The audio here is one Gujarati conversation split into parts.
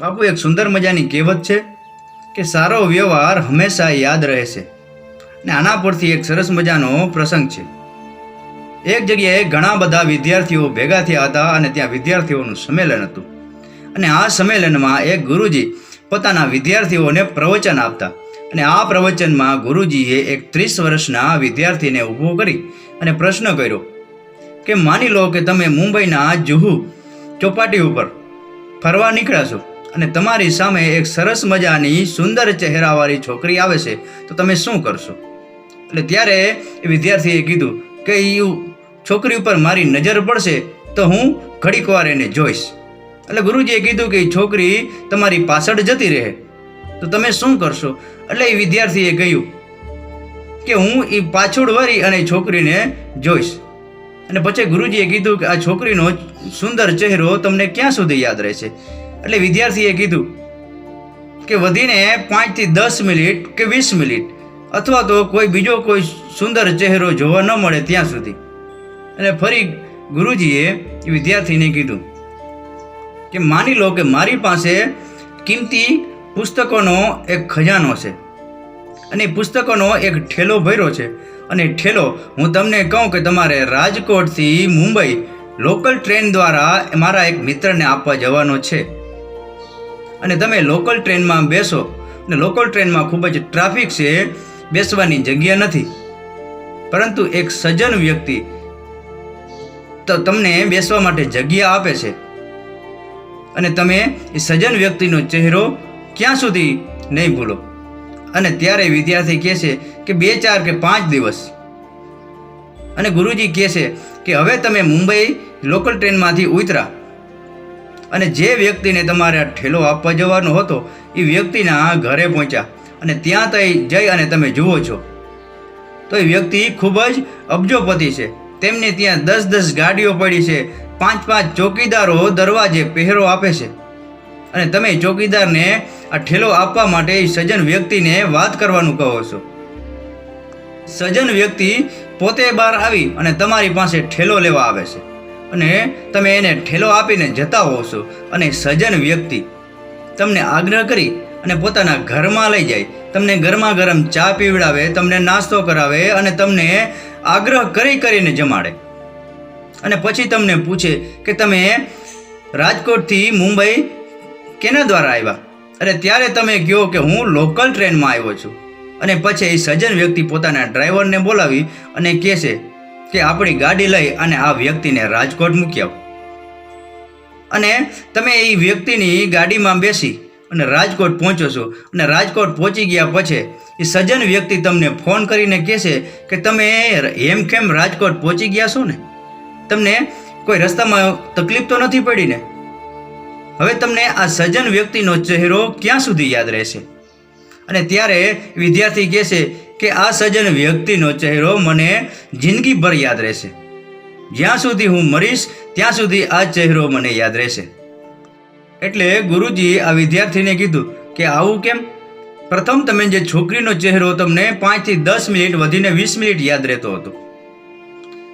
બાપુ, એક સુંદર મજાની કહેવત છે કે સારો વ્યવહાર હંમેશા યાદ રહે છે ને આના પરથી એક સરસ મજાનો પ્રસંગ છે. એક જગ્યાએ ઘણા બધા વિદ્યાર્થીઓ ભેગા થયા હતા અને ત્યાં વિદ્યાર્થીઓનું સંમેલન હતું. અને આ સંમેલનમાં એક ગુરુજી પોતાના વિદ્યાર્થીઓને પ્રવચન આપતા અને આ પ્રવચનમાં ગુરુજીએ એક ત્રીસ વર્ષના વિદ્યાર્થીને ઊભો કરી અને પ્રશ્ન કર્યો કે માની લો કે તમે મુંબઈના જુહુ ચોપાટી ઉપર ફરવા નીકળ્યા છો. અને તમારી સામે એક સરસ મજાની સુંદર ચહેરાવાળી છોકરી આવે છે, તો તમે શું કરશો? એટલે ત્યારે એ વિદ્યાર્થીએ કીધું કે એ છોકરી ઉપર મારી નજર પડશે, તો હું ઘડીક વાર એને જોઈશ. એટલે ગુરુજીએ કીધું કે એ છોકરી તમારી પાછળ જતી રહે. તો તમે શું કરશો? એટલે એ વિદ્યાર્થીએ કહ્યું કે હું એ પાછળ વળી અને છોકરીને જોઈશ. અને પછી ગુરુજીએ કીધું કે આ છોકરીનો સુંદર ચહેરો તમને ક્યાં સુધી યાદ રહેશે? એટલે વિદ્યાર્થીએ કીધું કે વધીને પાંચથી દસ મિનિટ કે વીસ મિનિટ અથવા તો કોઈ બીજો કોઈ સુંદર ચહેરો જોવા ન મળે ત્યાં સુધી. અને ફરી ગુરુજીએ વિદ્યાર્થીને કીધું કે માની લો કે મારી પાસે કિંમતી પુસ્તકોનો એક ખજાનો છે અને પુસ્તકોનો એક ઠેલો ભર્યો છે. અને ઠેલો હું તમને કહું કે તમારે રાજકોટથી મુંબઈ લોકલ ટ્રેન દ્વારા મારા એક મિત્રને આપવા જવાનો છે. અને તમે લોકલ ટ્રેનમાં બેસો. અને લોકલ ટ્રેનમાં ખૂબ જ ટ્રાફિક છે, બેસવાની જગ્યા નથી. પરંતુ એક સજ્જન વ્યક્તિ તો તમને બેસવા માટે જગ્યા આપે છે. અને તમે એ સજ્જન વ્યક્તિનો ચહેરો ક્યાં સુધી નહીં ભૂલો. અને ત્યારે વિદ્યાર્થી કહે છે કે બે, ચાર કે પાંચ દિવસ. અને ગુરુજી કહે છે કે હવે તમે મુંબઈ લોકલ ટ્રેનમાંથી ઉતરા. અને જે વ્યક્તિને તમારે આ ઠેલો આપવા જવાનો હતો, એ વ્યક્તિના ઘરે પહોંચ્યા. અને ત્યાં તઈ જઈ અને તમે જુઓ છો. તો એ વ્યક્તિ ખૂબ જ અબજોપતિ છે. તેમને ત્યાં દસ દસ ગાડીઓ પડી છે. પાંચ પાંચ ચોકીદારો દરવાજે પહેરો આપે છે. અને તમે ચોકીદારને આ ઠેલો આપવા માટે સજન વ્યક્તિને વાત કરવાનું કહો છો. સજન વ્યક્તિ પોતે બહાર આવી અને તમારી પાસે ઠેલો લેવા આવે છે. અને તમે એને ઠેલો આપીને જતા હોવ છો અને સજ્જન વ્યક્તિ તમને આગ્રહ કરી અને પોતાના ઘરમાં લઈ જાય. તમને ગરમા ગરમ ચા પીવડાવે, તમને નાસ્તો કરાવે અને તમને આગ્રહ કરી કરીને જમાડે. અને પછી તમને પૂછે કે તમે રાજકોટથી મુંબઈ કેના દ્વારા આવ્યા? અને ત્યારે તમે કહો કે હું લોકલ ટ્રેનમાં આવ્યો છું. અને પછી એ સજ્જન વ્યક્તિ પોતાના ડ્રાઈવરને બોલાવી અને કહે છે કે આપણી ગાડી લઈ અને આ વ્યક્તિને રાજકોટ મૂક્યા. અને તમે એ વ્યક્તિની ગાડીમાં બેસી અને રાજકોટ પહોંચો છો. અને રાજકોટ પહોંચી ગયા પછી એ સજ્જન વ્યક્તિ તમને ફોન કરીને કહેશે કે તમે હેમખેમ રાજકોટ પહોંચી ગયા છો ને? તમને કોઈ રસ્તામાં તકલીફ તો નથી પડી ને હવે તમને આ સજ્જન વ્યક્તિનો ચહેરો ક્યાં સુધી યાદ રહેશે? અને ત્યારે વિદ્યાર્થી કહેશે કે આ સજ્જન વ્યક્તિનો ચહેરો મને જિંદગીભર યાદ રહેશે. જ્યાં સુધી હું મરીશ, ત્યાં સુધી આ ચહેરો મને યાદ રહેશે. એટલે ગુરુજી આ વિદ્યાર્થીને કીધું કે આવું કેમ? પ્રથમ તમે જે છોકરીનો ચહેરો તમને પાંચથી દસ મિનિટ વધીને વીસ મિનિટ યાદ રહેતો હતો.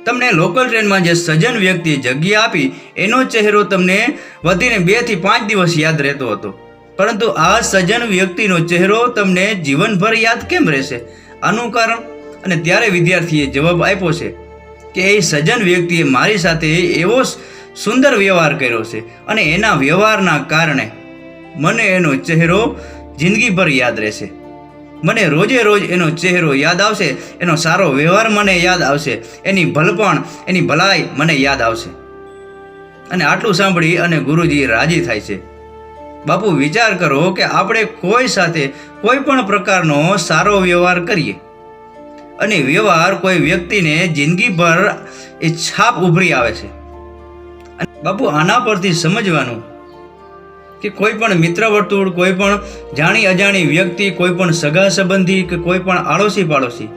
તમને લોકલ ટ્રેનમાં જે સજ્જન વ્યક્તિએ જગ્યા આપી, એનો ચહેરો તમને વધીને બેથી પાંચ દિવસ યાદ રહેતો હતો. પરંતુ આ સજ્જન વ્યક્તિનો ચહેરો તમને જીવનભર યાદ કેમ રહેશે? આનું કારણ? અને ત્યારે વિદ્યાર્થીએ જવાબ આપ્યો છે કે એ સજ્જન વ્યક્તિએ મારી સાથે એવો સુંદર વ્યવહાર કર્યો છે અને એના વ્યવહારના કારણે મને એનો ચહેરો જિંદગીભર યાદ રહેશે. મને રોજે રોજ એનો ચહેરો યાદ આવશે, એનો સારો વ્યવહાર મને યાદ આવશે, એની ભલપણ, એની ભલાઈ મને યાદ આવશે. અને આટલું સાંભળી અને ગુરુજી રાજી થાય છે. બાપુ વિચાર કરો કે આપણે કોઈ સાથે કોઈ પણ પ્રકારનો સારો વ્યવહાર કરીએ. અને વ્યવહાર કોઈ વ્યક્તિને જિંદગીભર એ છાપ ઉભરી આવે છે. બાપુ, આના પરથી સમજવાનું કે કોઈ પણ મિત્ર વર્તુળ, કોઈ પણ જાણી અજાણી વ્યક્તિ, કોઈ પણ સગા સંબંધી કે કોઈ પણ આડોશી પાડોશી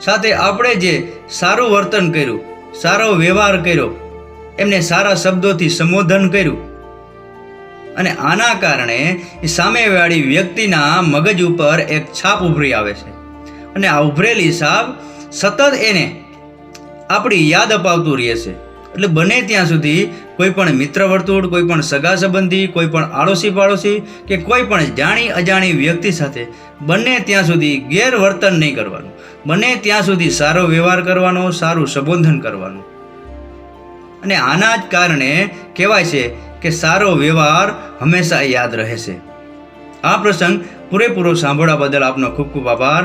સાથે આપણે જે સારું વર્તન કર્યું, સારો વ્યવહાર કર્યો, એમને સારા શબ્દોથી સંબોધન કર્યું અને આના કારણે સામેવાળી વ્યક્તિના મગજ ઉપર એક છાપ ઉભરી આવે છે. અને આ ઉભરેલી છાપ સતત એને આપણી યાદ અપાવતું રહેશે. એટલે બને ત્યાં સુધી કોઈ પણ મિત્ર વર્તુળ, કોઈ પણ સગા સંબંધી, કોઈ પણ આડોશી પાડોશી કે કોઈ પણ જાણી અજાણી વ્યક્તિ સાથે બને ત્યાં સુધી ગેરવર્તન નહીં કરવાનું. બને ત્યાં સુધી સારો વ્યવહાર કરવાનો, સારું સંબોધન કરવાનું. અને આના જ કારણે કહેવાય છે કે સારો વ્યવહાર હંમેશા યાદ રહે છે આ પ્રસંગ પૂરેપૂરો સાંભળવા બદલ આપનો ખૂબ ખૂબ આભાર.